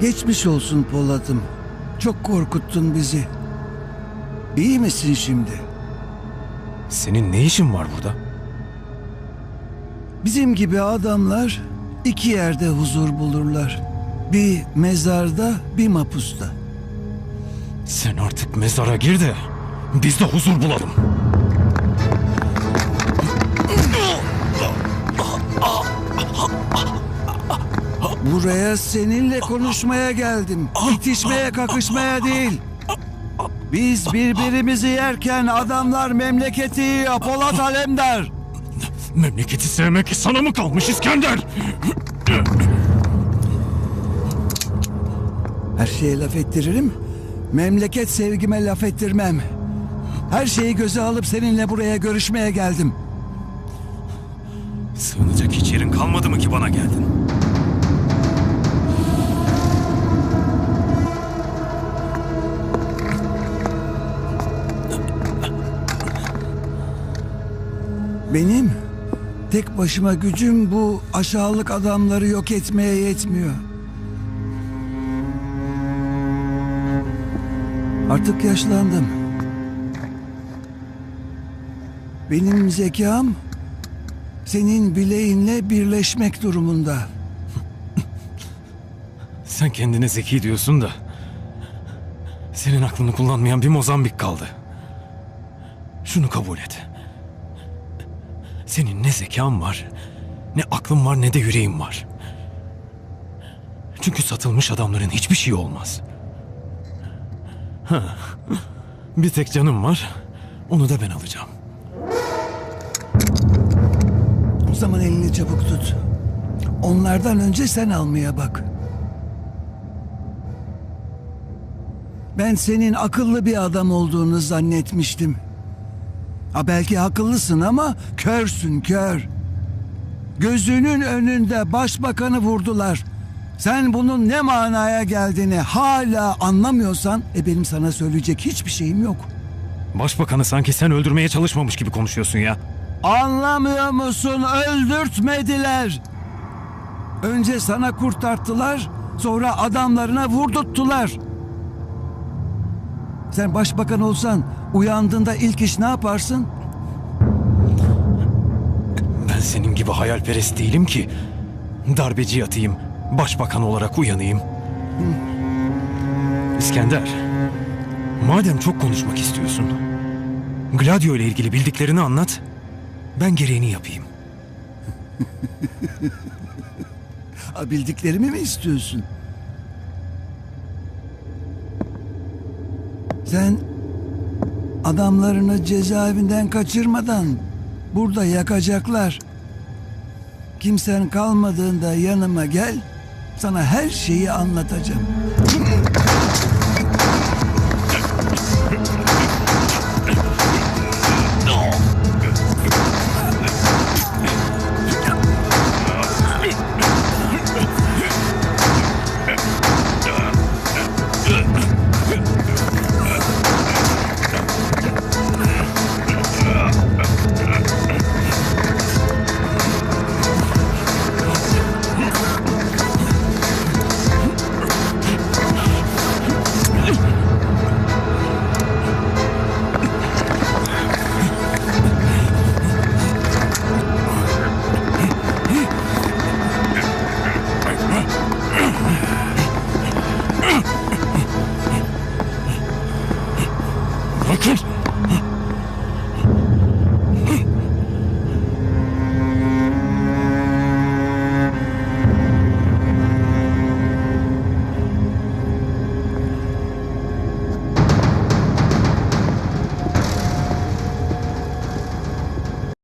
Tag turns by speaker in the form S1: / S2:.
S1: Geçmiş olsun Polat'ım. Çok korkuttun bizi. İyi misin şimdi?
S2: Senin ne işin var burada?
S1: Bizim gibi adamlar iki yerde huzur bulurlar. Bir mezarda, bir mapusta.
S2: Sen artık mezara gir de biz de huzur bulalım.
S1: Buraya seninle konuşmaya geldim. İtişmeye, kakışmaya değil. Biz birbirimizi yerken adamlar memleketi yiyor Polat Alemdar.
S2: Memleketi sevmek sana mı kalmış İskender?
S1: Her şeye laf ettiririm. Memleket sevgime laf ettirmem. Her şeyi göze alıp seninle buraya görüşmeye geldim.
S2: Sığınacak hiç yerin kalmadı mı ki bana geldin?
S1: Benim tek başıma gücüm bu aşağılık adamları yok etmeye yetmiyor. Artık yaşlandım. Benim zekam senin bileğinle birleşmek durumunda.
S2: Sen kendine zeki diyorsun da senin aklını kullanmayan bir Mozambik kaldı. Şunu kabul et. Senin ne zekan var, ne aklın var ne de yüreğin var. Çünkü satılmış adamların hiçbir şey olmaz. Ha, bir tek canım var, onu da ben alacağım.
S1: O zaman elini çabuk tut. Onlardan önce sen almaya bak. Ben senin akıllı bir adam olduğunu zannetmiştim. Ha belki akıllısın ama körsün kör. Gözünün önünde başbakanı vurdular. Sen bunun ne manaya geldiğini hala anlamıyorsan e benim sana söyleyecek hiçbir şeyim yok.
S2: Başbakanı sanki sen öldürmeye çalışmamış gibi konuşuyorsun ya.
S1: Anlamıyor musun? Öldürtmediler. Önce sana kurtarttılar, sonra adamlarına vurdurttular. Sen başbakan olsan uyandığında ilk iş ne yaparsın?
S2: Ben senin gibi hayalperest değilim ki. Darbeci yatayım, başbakan olarak uyanayım. İskender, madem çok konuşmak istiyorsun, Gladio ile ilgili bildiklerini anlat, ben gereğini yapayım.
S1: Bildiklerimi mi istiyorsun? Sen adamlarını cezaevinden kaçırmadan burada yakacaklar. Kimsen kalmadığında yanıma gel. Sana her şeyi anlatacağım.